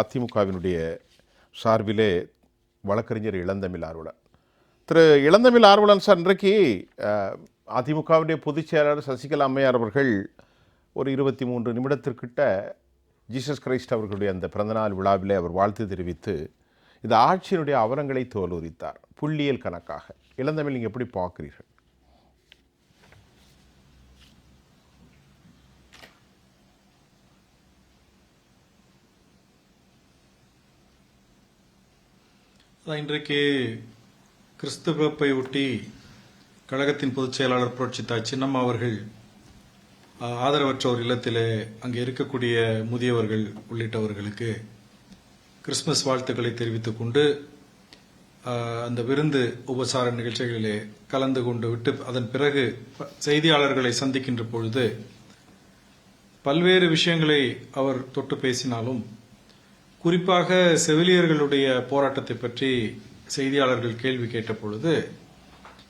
அதிமுகவினுடைய சார்பிலே வழக்கறிஞர் இளந்தமிழ் ஆர்வலன் திரு இளந்தமிழ் ஆர்வலன் சார் இன்றைக்கு அதிமுகவினுடைய அதிமுகவுடைய பொதுச் செயலாளர் சசிகலா அம்மையார் அவர்கள் ஒரு இருபத்தி மூன்று நிமிடத்திற்கிட்ட ஜீசஸ் கிரைஸ்ட் அவர்களுடைய அந்த பிறந்தநாள் விழாவிலே அவர் வாழ்த்து தெரிவித்து இந்த ஆட்சியினுடைய அவலங்களை தோலுரித்தார் புள்ளியல் கணக்காக. இளந்தமிழ் நீங்கள் எப்படி பார்க்குறீர்கள்? இன்றைக்கு கிறிஸ்துவப்பை ஒட்டி கழகத்தின் பொதுச் செயலாளர் புரட்சி தாய் சின்னம்மா அவர்கள் ஆதரவற்ற ஆதரவற்றோர் இல்லத்திலே அங்கே இருக்கக்கூடிய முதியவர்கள் உள்ளிட்டவர்களுக்கு கிறிஸ்துமஸ் வாழ்த்துக்களை தெரிவித்துக் கொண்டு அந்த விருந்து உபசார நிகழ்ச்சிகளிலே கலந்து கொண்டு விட்டு அதன் பிறகு செய்தியாளர்களை சந்திக்கின்ற பொழுது பல்வேறு விஷயங்களை அவர் தொட்டு பேசினாலும் குறிப்பாக செவிலியர்களுடைய போராட்டத்தை பற்றி செய்தியாளர்கள் கேள்வி கேட்ட பொழுது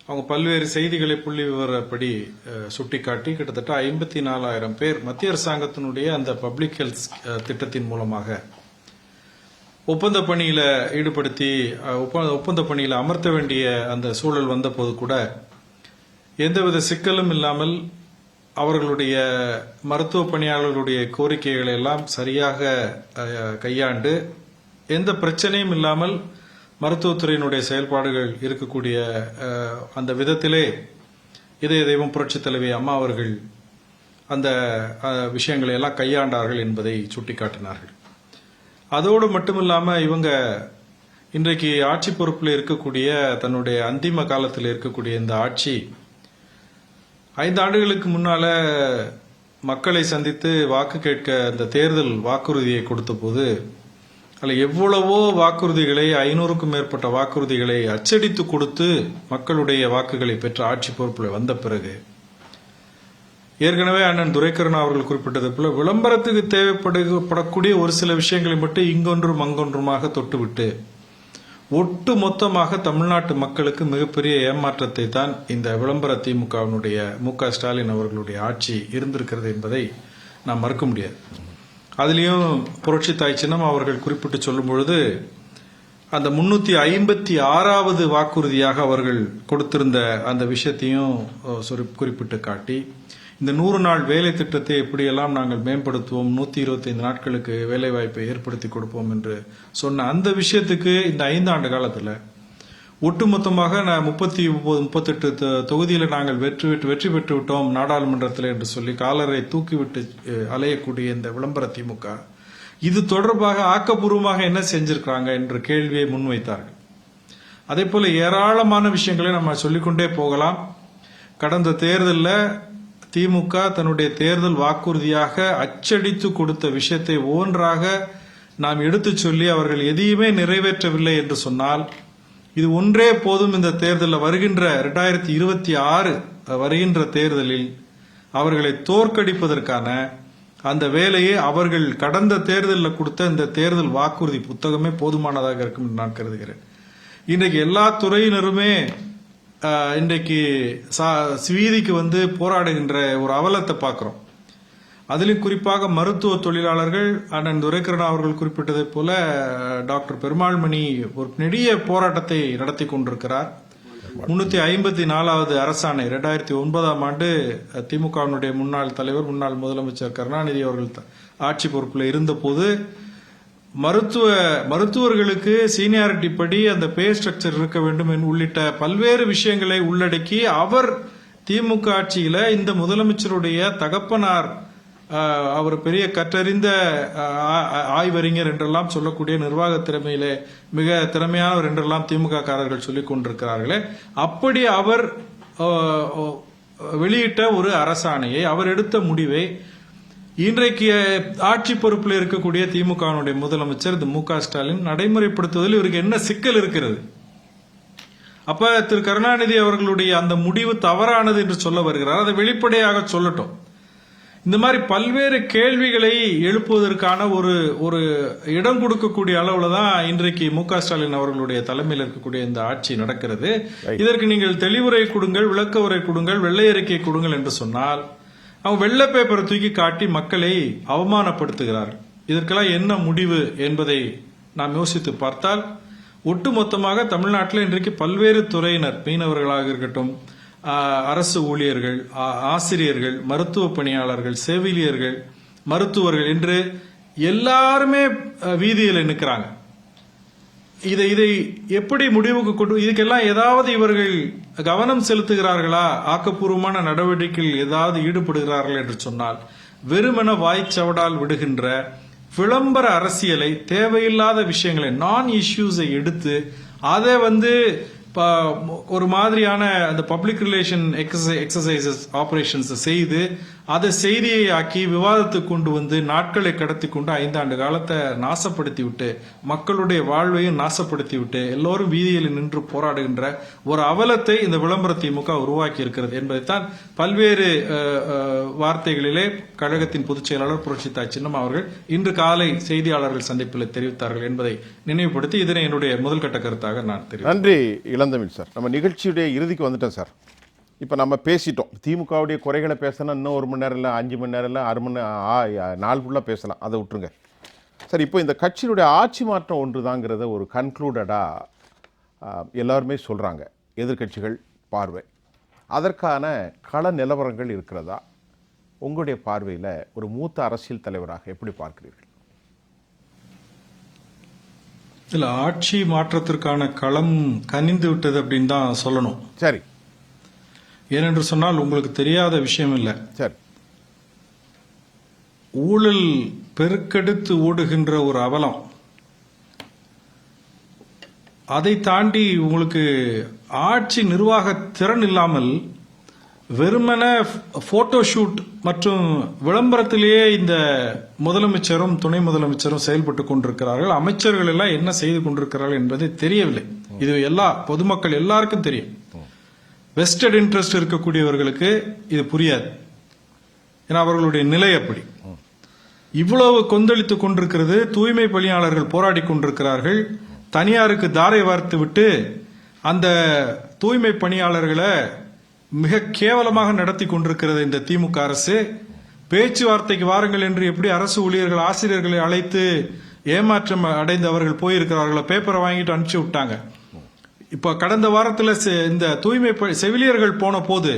அவங்க பல்வேறு செய்திகளை புள்ளி விவரப்படி சுட்டிக்காட்டி கிட்டத்தட்ட ஐம்பத்தி நாலாயிரம் பேர் மத்திய அரசாங்கத்தினுடைய அந்த பப்ளிக் ஹெல்த் திட்டத்தின் மூலமாக ஒப்பந்த பணியில ஈடுபடுத்தி ஒப்ப- ஒப்பந்த பணியில அமர்த்த வேண்டிய அந்த சூழல் வந்தபோது கூட எந்தவித சிக்கலும் இல்லாமல் அவர்களுடைய மருத்துவ பணியாளர்களுடைய கோரிக்கைகளை எல்லாம் சரியாக கையாண்டு எந்த பிரச்சனையும் இல்லாமல் மருத்துவத்துறையினுடைய செயல்பாடுகள் இருக்கக்கூடிய அந்த விதத்திலே இதய தெய்வம் புரட்சித் தலைவி அம்மா அவர்கள் அந்த விஷயங்களை எல்லாம் கையாண்டார்கள் என்பதை சுட்டிக்காட்டினார்கள். அதோடு மட்டுமில்லாமல் இவங்க இன்றைக்கு ஆட்சி பொறுப்பில் இருக்கக்கூடிய தன்னுடைய அந்திம காலத்தில் இருக்கக்கூடிய இந்த ஆட்சி ஐந்து ஆண்டுகளுக்கு முன்னால மக்களை சந்தித்து வாக்கு கேட்க அந்த தேர்தல் வாக்குறுதியை கொடுத்த போது அதில் எவ்வளவோ வாக்குறுதிகளை ஐநூறுக்கும் மேற்பட்ட வாக்குறுதிகளை அச்சடித்து கொடுத்து மக்களுடைய வாக்குகளை பெற்ற ஆட்சி பொறுப்பில் வந்த பிறகு ஏற்கனவே அண்ணன் துரைக்கருணா அவர்கள் குறிப்பிட்டது போல விளம்பரத்துக்கு தேவைப்படக்கூடிய ஒரு சில விஷயங்களை மட்டும் இங்கொன்றும் அங்கொன்றுமாக தொட்டுவிட்டு ஒட்டு மொத்தமாக தமிழ்நாட்டு மக்களுக்கு மிகப்பெரிய ஏமாற்றத்தை தான் இந்த விளம்பர திமுகவினுடைய மு க ஸ்டாலின் அவர்களுடைய ஆட்சி இருந்திருக்கிறது என்பதை நாம் மறுக்க முடியாது. அதுலேயும் புரட்சி தாய் சின்னம் அவர்கள் குறிப்பிட்டு சொல்லும் பொழுது அந்த முன்னூற்றி ஐம்பத்தி ஆறாவது வாக்குறுதியாக அவர்கள் கொடுத்திருந்த அந்த விஷயத்தையும் குறிப்பிட்டு காட்டி இந்த நூறு நாள் வேலை திட்டத்தை எப்படியெல்லாம் நாங்கள் மேம்படுத்துவோம்? நூத்தி இருபத்தைந்து நாட்களுக்கு வேலை வாய்ப்பை ஏற்படுத்தி கொடுப்போம் என்று சொன்ன அந்த விஷயத்துக்கு இந்த ஐந்து ஆண்டு ஒட்டுமொத்தமாக நான் முப்பத்தி ஒன்பது முப்பத்தெட்டு தொகுதியில் நாங்கள் வெற்றி விட்டு வெற்றி பெற்று விட்டோம் நாடாளுமன்றத்தில் என்று சொல்லி காலரை தூக்கிவிட்டு அலையக்கூடிய இந்த விளம்பர திமுக. இது தொடர்பாக ஆக்கப்பூர்வமாக என்ன செஞ்சிருக்கிறாங்க என்ற கேள்வியை முன்வைத்தார்கள். அதே போல ஏராளமான விஷயங்களை நம்ம சொல்லிக்கொண்டே போகலாம். கடந்த தேர்தலில் திமுக தன்னுடைய தேர்தல் வாக்குறுதியாக அச்சடித்து கொடுத்த விஷயத்தை ஒவ்வொன்றாக நாம் எடுத்துச் சொல்லி அவர்கள் எதையுமே நிறைவேற்றவில்லை என்று சொன்னால் இது ஒன்றே போதும் இந்த தேர்தலில் வருகின்ற இரண்டாயிரத்தி இருபத்தி ஆறு வருகின்ற தேர்தலில் அவர்களை தோற்கடிப்பதற்கான அந்த வேலையை அவர்கள் கடந்த தேர்தலில் கொடுத்த இந்த தேர்தல் வாக்குறுதி புத்தகமே போதுமானதாக இருக்கும் என்று நான் கருதுகிறேன். இன்றைக்கு எல்லா துறையினருமே இன்றைக்கு சா- வீதிக்கு வந்து போராடுகின்ற ஒரு அவலத்தை பார்க்குறோம். அதிலும் குறிப்பாக மருத்துவ தொழிலாளர்கள் அண்ணன் துரைக்கரன் அவர்கள் குறிப்பிட்டதைப் போல டாக்டர் பெருமாள்மணி ஒரு நெடிய போராட்டத்தை நடத்தி கொண்டிருக்கிறார். முன்னூத்தி ஐம்பத்தி நாலாவது அரசாணை ரெண்டாயிரத்தி ஒன்பதாம் ஆண்டு திமுகவினுடைய முன்னாள் தலைவர் முன்னாள் முதலமைச்சர் கருணாநிதி அவர்கள் த- ஆட்சி பொறுப்பில் இருந்தபோது மருத்துவ மருத்துவர்களுக்கு சீனியாரிட்டி படி அந்த பே ஸ்ட்ரக்சர் இருக்க வேண்டும் என்று உள்ளிட்ட பல்வேறு விஷயங்களை உள்ளடக்கி அவர் திமுக ஆட்சியில இந்த முதலமைச்சருடைய தகப்பனார் அவர் பெரிய கற்றறிந்த ஆ- ஆய்வறிஞர் என்றெல்லாம் சொல்லக்கூடிய நிர்வாக திறமையிலே மிக திறமையானவர் என்றெல்லாம் திமுக காரர்கள் சொல்லிக் கொண்டிருக்கிறார்களே. அப்படி அவர் வெளியிட்ட ஒரு அரசாணையை அவர் எடுத்த முடிவை இன்றைக்கு ஆட்சி பொறுப்பில் இருக்கக்கூடிய திமுகவினுடைய முதலமைச்சர் திரு மு க ஸ்டாலின் நடைமுறைப்படுத்துவதில் இவருக்கு என்ன சிக்கல் இருக்கிறது? அப்ப திரு கருணாநிதி அவர்களுடைய அந்த முடிவு தவறானது என்று சொல்ல வருகிறார். அதை வெளிப்படையாக சொல்லட்டும். இந்த மாதிரி பல்வேறு கேள்விகளை எழுப்புவதற்கான ஒரு ஒரு இடம் கொடுக்கக்கூடிய அளவுல தான் இன்றைக்கு மு க ஸ்டாலின் அவர்களுடைய தலைமையில் இருக்கக்கூடிய இந்த ஆட்சி நடக்கிறது. இதற்கு நீங்கள் தெளிவுரை கொடுங்கள் விளக்க உரை கொடுங்கள் வெள்ளை அறிக்கை கொடுங்கள் என்று சொன்னால் அவங்க வெள்ளை பேப்பரை தூக்கி காட்டி மக்களை அவமானப்படுத்துகிறார். இதற்கெல்லாம் என்ன முடிவு என்பதை நாம் யோசித்து பார்த்தால் ஒட்டுமொத்தமாக தமிழ்நாட்டில் இன்றைக்கு பல்வேறு துறையினர் மீனவர்களாக இருக்கட்டும் அரசு ஊழியர்கள் ஆ- ஆசிரியர்கள் மருத்துவ பணியாளர்கள் செவிலியர்கள் மருத்துவர்கள் என்று எல்லாருமே வீதியில் நிற்கிறாங்க. இதை இதை எப்படி முடிவுக்கு கொண்டு இதுக்கெல்லாம் ஏதாவது இவர்கள் கவனம் செலுத்துகிறார்களா? ஆக்கப்பூர்வமான நடவடிக்கையில் ஏதாவது ஈடுபடுகிறார்கள் என்று சொன்னால் வெறுமென வாய்ச்சவடால் விடுகின்ற விளம்பர அரசியலை தேவையில்லாத விஷயங்களை நான் இஷ்யூஸை எடுத்து அதை வந்து ப- ஒரு மாதிரியான அந்த பப்ளிக் ரிலேஷன் எக்ஸசைசஸ் ஆப்ரேஷன்ஸை செய்து அதை செய்தியை ஆக்கி விவாதத்துக்கு கொண்டு வந்து நாட்களை கடத்தி கொண்டு ஐந்தாண்டு காலத்தை நாசப்படுத்தி விட்டு மக்களுடைய வாழ்வையும் நாசப்படுத்தி விட்டு எல்லோரும் வீதியில் நின்று போராடுகின்ற ஒரு அவலத்தை இந்த விளம்பர திமுக உருவாக்கி இருக்கிறது என்பதைத்தான் பல்வேறு வார்த்தைகளிலே கழகத்தின் பொதுச் செயலாளர் புரட்சிதா சின்னம் அவர்கள் இன்று காலை செய்தியாளர்கள் சந்திப்பில் தெரிவித்தார்கள் என்பதை நினைவுபடுத்தி இதனை என்னுடைய முதல்கட்ட கருத்தாக நான் தெரிவித்தேன் நன்றி இளந்தமிழ் சார். நம்ம நிகழ்ச்சியுடைய இறுதிக்கு வந்துட்டேன் சார். இப்போ நம்ம பேசிட்டோம். திமுகவுடைய குறைகளை பேசினா இன்னும் ஒரு மணி நேரம் இல்லை அஞ்சு மணி நேரம் இல்லை ஆறு மணி நாள் ஃபுல்லாக பேசலாம். அதை விட்டுருங்க. சார் இப்போ இந்த கட்சியினுடைய ஆட்சி மாற்றம் ஒன்று தாங்கிறத ஒரு கன்க்ளூடடாக எல்லாருமே சொல்கிறாங்க எதிர்க்கட்சிகள் பார்வை. அதற்கான கள நிலவரங்கள் இருக்கிறதா? உங்களுடைய பார்வையில் ஒரு மூத்த அரசியல் தலைவராக எப்படி பார்க்கிறீர்கள்? இல்ல ஆட்சி மாற்றத்திற்கான களம் கனிந்து விட்டது அப்படின்னு தான் சொல்லணும். சரி. ஏனென்று சொன்னால் உங்களுக்கு தெரியாத விஷயம் இல்லை. சரி. ஊழல் பெருக்கெடுத்து ஓடுகின்ற ஒரு அவலம். அதை தாண்டி உங்களுக்கு ஆட்சி நிர்வாக திறன் இல்லாமல் வெறுமன போட்டோ ஷூட் மற்றும் விளம்பரத்திலேயே இந்த முதலமைச்சரும் துணை முதலமைச்சரும் செயல்பட்டு கொண்டிருக்கிறார்கள். அமைச்சர்கள் எல்லாம் என்ன செய்து கொண்டிருக்கிறார்கள் என்பது தெரியவில்லை. இது எல்லா பொதுமக்கள் எல்லாருக்கும் தெரியும். வெஸ்டட் இன்ட்ரெஸ்ட் இருக்கக்கூடியவர்களுக்கு இது புரியாது. ஏன்னா அவர்களுடைய நிலை அப்படி. இவ்வளவு கொந்தளித்து கொண்டிருக்கிறது தூய்மை பணியாளர்கள் போராடி கொண்டிருக்கிறார்கள் தனியாருக்கு தாரை வார்த்து விட்டு அந்த தூய்மை பணியாளர்களை மிக கேவலமாக நடத்தி கொண்டிருக்கிறது இந்த திமுக அரசு. பேச்சுவார்த்தைக்கு வாருங்கள் என்று எப்படி அரசு ஊழியர்கள் ஆசிரியர்களை அழைத்து ஏமாற்றம் அடைந்தவர்கள் போயிருக்கிறார்களோ பேப்பரை வாங்கிட்டு அனுப்பிச்சு விட்டாங்க. இப்ப கடந்த வாரத்துல இந்த தூய்மை செவிலியர்கள் போன போது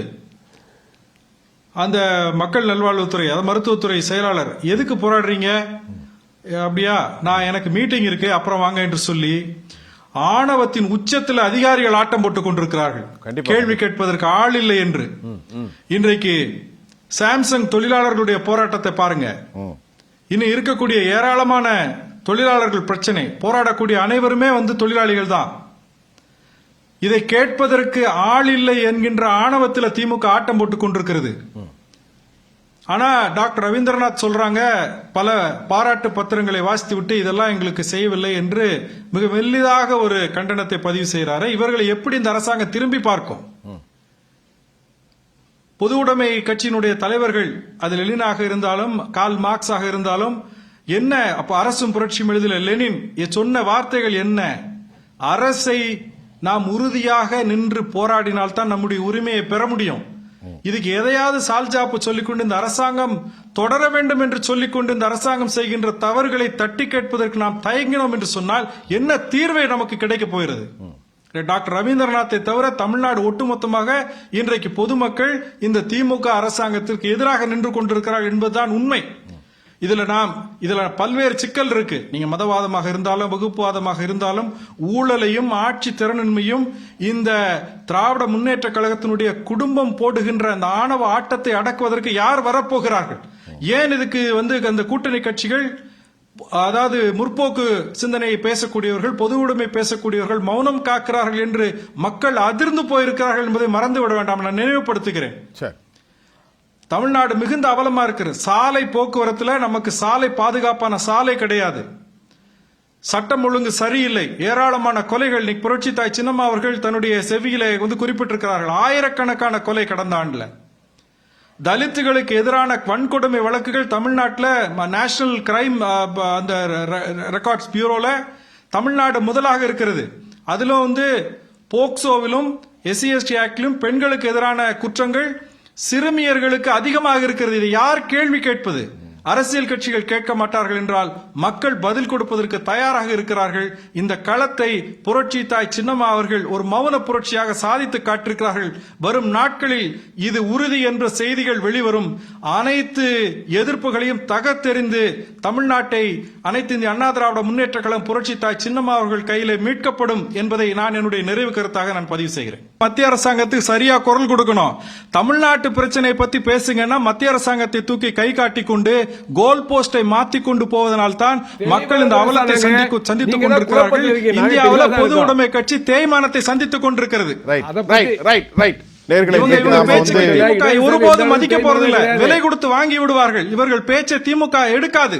அந்த மக்கள் நல்வாழ்வுத்துறை அதாவது மருத்துவத்துறை செயலாளர் எதுக்கு போராடுறீங்க? அப்படியா? நான் எனக்கு மீட்டிங் இருக்கு அப்புறம் வாங்க என்று சொல்லி ஆணவத்தின் உச்சத்தில் அதிகாரிகள் ஆட்டம் போட்டுக் கொண்டிருக்கிறார்கள். கேள்வி கேட்பதற்கு ஆள் இல்லை என்று. இன்றைக்கு சாம்சங் தொழிலாளர்களுடைய போராட்டத்தை பாருங்க. இன்னும் இருக்கக்கூடிய ஏராளமான தொழிலாளர்கள் பிரச்சனை. போராடக்கூடிய அனைவருமே வந்து தொழிலாளிகள் தான். இதை கேட்பதற்கு ஆள் இல்லை என்கின்ற ஆணவத்தில் திமுக ஆட்டம் போட்டுக் கொண்டிருக்கிறது. ஆனா டாக்டர் ரவீந்திரநாத் சொல்றாங்க பல பாராட்டு பத்திரங்களை வாசித்து விட்டு இதெல்லாம் எங்களுக்கு செய்யவில்லை என்று மிக மெல்லிதாக ஒரு கண்டனத்தை பதிவு செய்கிறாரு. இவர்களை எப்படி இந்த அரசாங்கம் திரும்பி பார்க்கும்? பொது உடைமை கட்சியினுடைய தலைவர்கள் அது லெனினாக இருந்தாலும் கால் மார்க்ஸாக இருந்தாலும் என்ன அப்ப அரசும் புரட்சியும் எழுதல லெனின் சொன்ன வார்த்தைகள் என்ன? அரசை நாம் உறுதியாக நின்று போராடினால் தான் நம்முடைய உரிமையை பெற முடியும். இதுக்கு எதையாவது சால்ஜாப்பு சொல்லிக்கொண்டு இந்த அரசாங்கம் தொடர வேண்டும் என்று சொல்லிக்கொண்டு இந்த அரசாங்கம் செய்கின்ற தவறுகளை தட்டி கேட்பதற்கு நாம் தயங்கினோம் என்று சொன்னால் என்ன தீர்வை நமக்கு கிடைக்க போகிறது? டாக்டர் ரவீந்திரநாத்தை தவிர தமிழ்நாடு ஒட்டுமொத்தமாக இன்றைக்கு பொதுமக்கள் இந்த திமுக அரசாங்கத்திற்கு எதிராக நின்று கொண்டிருக்கிறார் என்பதுதான் உண்மை. இதுல நாம் இதுல பல்வேறு சிக்கல் இருக்கு. நீங்க மதவாதமாக இருந்தாலும் வகுப்புவாதமாக இருந்தாலும் ஊழலையும் ஆட்சி திறனின்மையும் இந்த திராவிட முன்னேற்ற கழகத்தினுடைய குடும்பம் போடுகின்ற அந்த ஆணவ ஆட்டத்தை அடக்குவதற்கு யார் வரப்போகிறார்கள்? ஏன் இதுக்கு வந்து அந்த கூட்டணி கட்சிகள் அதாவது முற்போக்கு சிந்தனையை பேசக்கூடியவர்கள் பொது உடைமை பேசக்கூடியவர்கள் மௌனம் காக்கிறார்கள் என்று மக்கள் அதிர்ந்து போயிருக்கிறார்கள் என்பதை மறந்து விட வேண்டாம். நான் நினைவுபடுத்துகிறேன். சார். தமிழ்நாடு மிகுந்த அவலமா இருக்கிறது சாலை போக்குவரத்துல நமக்கு சாலை பாதுகாப்பான சாலை கிடையாது. சட்டம் ஒழுங்கு சரியில்லை. ஏராளமான கொலைகள். இன்னைக்கு புரட்சி தாய் சின்னம்மா அவர்கள் தன்னுடைய செவியிலே வந்து குறிப்பிட்டிருக்கிறார்கள். ஆயிரக்கணக்கான கொலை கடந்த ஆண்டுல. தலித்துகளுக்கு எதிரான வன்கொடுமை வழக்குகள் தமிழ்நாட்டில் நேஷனல் கிரைம் அந்த ரெக்கார்ட்ஸ் பியூரோல தமிழ்நாடு முதலாக இருக்கிறது. அதிலும் வந்து போக்சோவிலும் எஸ்சி எஸ்டி ஆக்டிலும் பெண்களுக்கு எதிரான குற்றங்கள் சிறுமியர்களுக்கு அதிகமாக இருக்கிறது. இதை யார் கேள்வி கேட்பது? அரசியல் கட்சிகள் கேட்க மாட்டார்கள் என்றால் மக்கள் பதில் கொடுப்பதற்கு தயாராக இருக்கிறார்கள். இந்த களத்தை புரட்சி தாய் சின்னம்மா அவர்கள் ஒரு மௌன புரட்சியாக சாதித்து காட்டிருக்கிறார்கள் வரும் நாட்களில் இது உறுதி என்ற செய்திகள் வெளிவரும். அனைத்து எதிர்ப்புகளையும் தகர்த்தெறிந்து தமிழ்நாட்டை அனைத்து இந்திய அண்ணா திராவிட முன்னேற்ற கழகம் புரட்சி தாய் சின்னம்மா அவர்கள் கையிலே மீட்கப்படும் என்பதை நான் என்னுடைய நிறைவு கருத்தாக நான் பதிவு செய்கிறேன். மத்திய அரசாங்கத்துக்கு சரியா குரல் கொடுக்கணும். தமிழ்நாட்டு பிரச்சனை பத்தி பேசுங்கன்னா மத்திய அரசாங்கத்தை தூக்கி கை காட்டி கொண்டு கோல் போஸ்டை மாத்தி கொண்டு போவதனால் தான் மக்கள் இந்த அவலத்தை சந்திக்கு சந்தித்துக் கொண்டிருக்கிறார்கள். இந்தியாவில் பொது உடைமை கட்சி தேய்மானத்தை சந்தித்துக் கொண்டிருக்கிறது. ஒருபோதும் இல்லை, மதிக்க போறதில்ல. இல்லை. விலை கொடுத்து வாங்கி விடுவார்கள். இவர்கள் பேச்சை திமுக எடுக்காது.